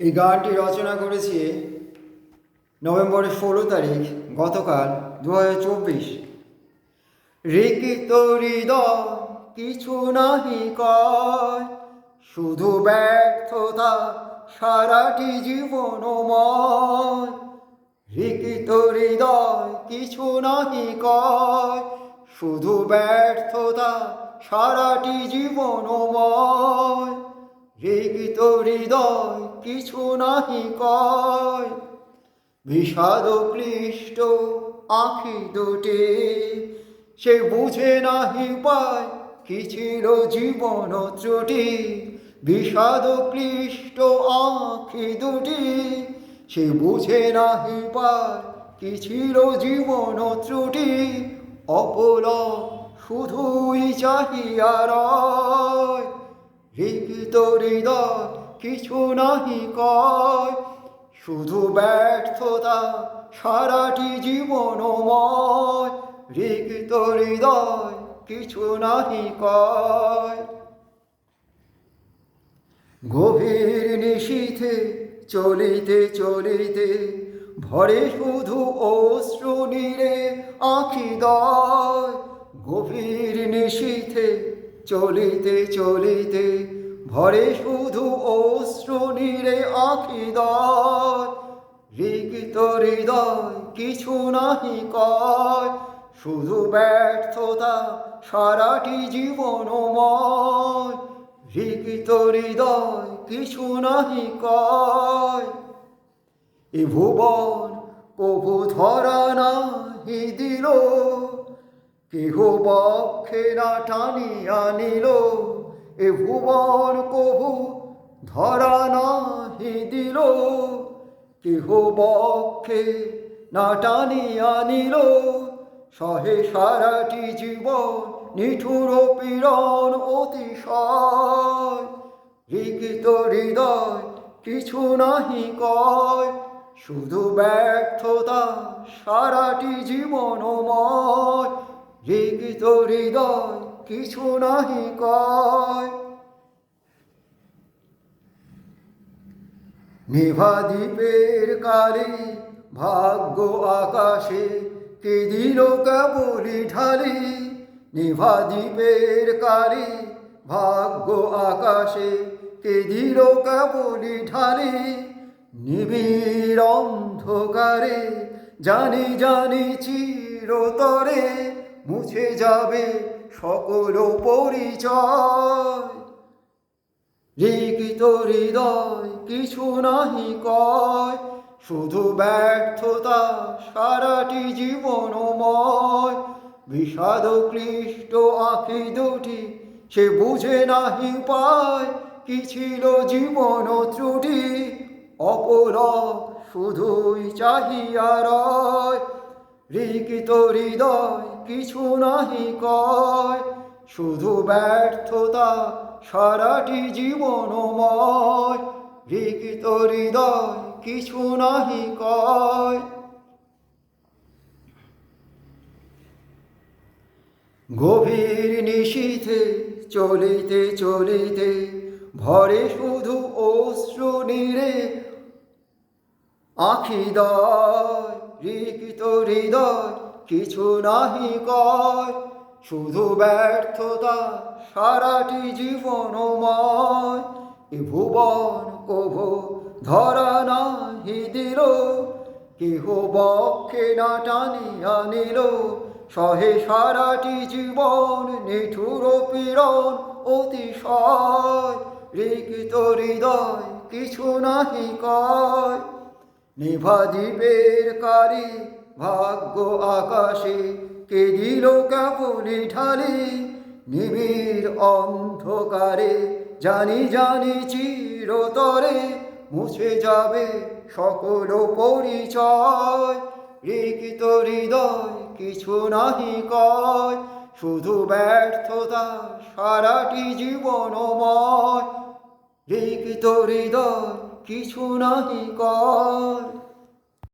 এই গানটি রচনা করেছি নভেম্বরের ষোলো তারিখ, গতকাল দু হাজার চব্বিশ রিকিত হৃদয় কিছু নাহি কয়, শুধু ব্যর্থতা সারাটি জীবনময় রিকিত হৃদয় কিছু নাহি কয়, শুধু ব্যর্থতা সারাটি জীবন জীবনময় রিকিত হৃদয় কিছু নাহি কয়। বিষাদ ক্লিষ্ট আখি দুটি, সে বুঝে নাহি পায় কি ছিল জীবন ত্রুটি। বিষাদ ক্লিষ্ট আখি দুটি, সে বুঝে নাহি পায় কি ছিল জীবন ত্রুটি। অপল শুধুই চাহিয়া রয়। হৃদয়, কিছু নাহি কয়, শুধু ব্যর্থতা সারাটি জীবনময়। রিক্ত হৃদয়, কিছু নাহি কয়। গভীর নিশীথে চলিতে চলিতে, ভরে শুধু অশ্রু নীরে আঁখি দয়। গভীর নিশীথে চলিতে চলিতে, ভরে শুধু অশ্রু নীরে আঁখি দয় রিকিত হৃদয় কিছু নাহি কয়, শুধু ব্যর্থতা সারাটি জীবনময়। রিকিত হৃদয় কিছু নাহি কয় এ ভুবন কবু ধরা নাহি দিল। কেহ বক্ষে না টানিয়া নিল এ ভুবন কবু ধরা নাহি দিল। কেহ বক্ষে না টানিয়া নিল, সহে সারাটি জীবন নিঠুর পীড়ন অতিশয়। রিকিত হৃদয় কিছু নাহি কয়, শুধু ব্যর্থতা সারাটি জীবনময় রিকিত হৃদয় কিছু নাহি কয়। নিভা দ্বীপের কালি, ভাগ্য আকাশে কে দিল কেবলি ঢালি। নিভা দ্বীপের কালি, ভাগ্য আকাশে কে দিল কেবলি ঢালি। নিবিড় অন্ধকারে, জানি জানি চিরতরে মুছে যাবে সকল পরিচয়। রিকিত হৃদয় কিছু নাহি কয়, শুধু ব্যর্থতা সারাটি জীবনময়। বিষাদ ক্লিষ্ট আঁখি দুটি সে বুঝে নাহি পায়, কি ছিল জীবন ত্রুটি। অপর শুধুই চাহিয়া রয় রিকিত হৃদয় কিছু নাহি কয়, শুধু ব্যর্থতা সারাটি জীবনময়। রিকিত হৃদয় কিছু নাহি কয়। গভীর নিশীথে চলিতে চলিতে, ভরে শুধু অশ্রু নীরে আখি দয় রিকিত হৃদয় কিছু নাহি কয়। শুধু ব্যর্থতা সারাটি জীবনময় এ ভুবন কভো ধরা নাহি দিল। কেহ বক্ষে না টানিয়া নিল। সহে সারাটি জীবন নিঠুর পীড়ন অতিশয়। রিকিত হৃদয় কিছু নাহি কয়। নিভা দ্বীপের কারি ভাগ্য আকাশে কে দিল কেবলি ঢালি? নিবিড় অন্ধকারে জানি জানি চিরতরে মুছে যাবে সকল পরিচয়। রিকিত হৃদয় কিছু নাহি কয়, শুধু ব্যর্থতা সারাটি জীবনময়। রিকিত হৃদয় কিছু নাহি কয়